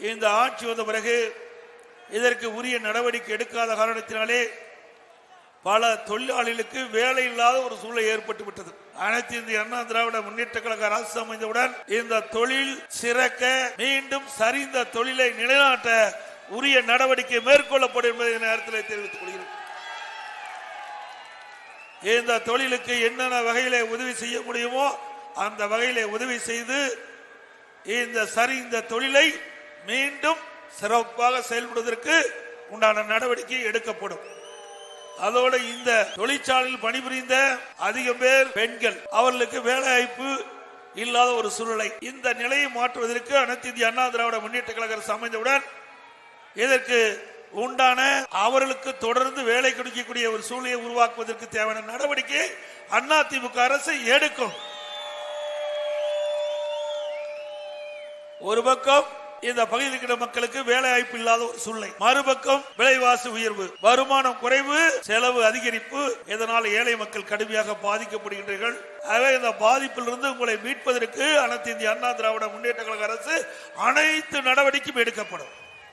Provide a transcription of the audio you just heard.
இந்த ஆட்சி வந்த பிறகு இதற்கு உரிய நடவடிக்கை எடுக்காத காரணத்தினாலே பல தொழிலாளிகளுக்கு வேலை இல்லாத ஒரு சூழ்நிலை ஏற்பட்டு விட்டது. அனைத்து இந்திய அண்ணா திராவிட முன்னேற்ற கழக அரசு அமைந்தவுடன் இந்த தொழில் சிறக்க மீண்டும் சரிந்த தொழிலை நிலைநாட்ட உரிய நடவடிக்கை மேற்கொள்ளப்படும் என்பதை நேரத்தில் தெரிவித்துக் கொள்கிறேன். இந்த தொழிலுக்கு என்னென்ன வகையிலே உதவி செய்ய முடியுமோ அந்த வகையிலே உதவி செய்து இந்த சரி இந்த தொழிலை மீண்டும் சிறப்பாக செயல்படுவதற்கு உண்டான நடவடிக்கை எடுக்கப்படும். அதோடு இந்த தொழிற்சாலையில் பணிபுரிந்த அதிகம் பேர் பெண்கள் அவர்களுக்கு வேலை வாய்ப்பு இல்லாத ஒரு சூழ்நிலை. இந்த நிலையை மாற்றுவதற்கு அனைத்து இந்திய அண்ணா திராவிட முன்னேற்ற கழக அரசு அமைந்தவுடன் இதற்கு உண்டான அவர்களுக்கு தொடர்ந்து வேலை கொடுக்கக்கூடிய ஒரு சூழ்நிலையை உருவாக்குவதற்கு தேவையான நடவடிக்கை அண்ணா திமுக அரசு எடுக்கும். ஒரு பக்கம் இந்த பகுதியில் இருக்கிற மக்களுக்கு வேலை வாய்ப்பு இல்லாத ஒரு சூழ்நிலை. மறுபக்கம் விலைவாசி உயர்வு வருமானம் குறைவு செலவு அதிகரிப்பு. இதனால் ஏழை மக்கள் கடுமையாக பாதிக்கப்படுகின்றீர்கள். ஆகவே இந்த பாதிப்பிலிருந்து உங்களை மீட்பதற்கு அனைத்து இந்திய அண்ணா திராவிட முன்னேற்ற கழக அரசு அனைத்து நடவடிக்கையும் எடுக்கப்படும்.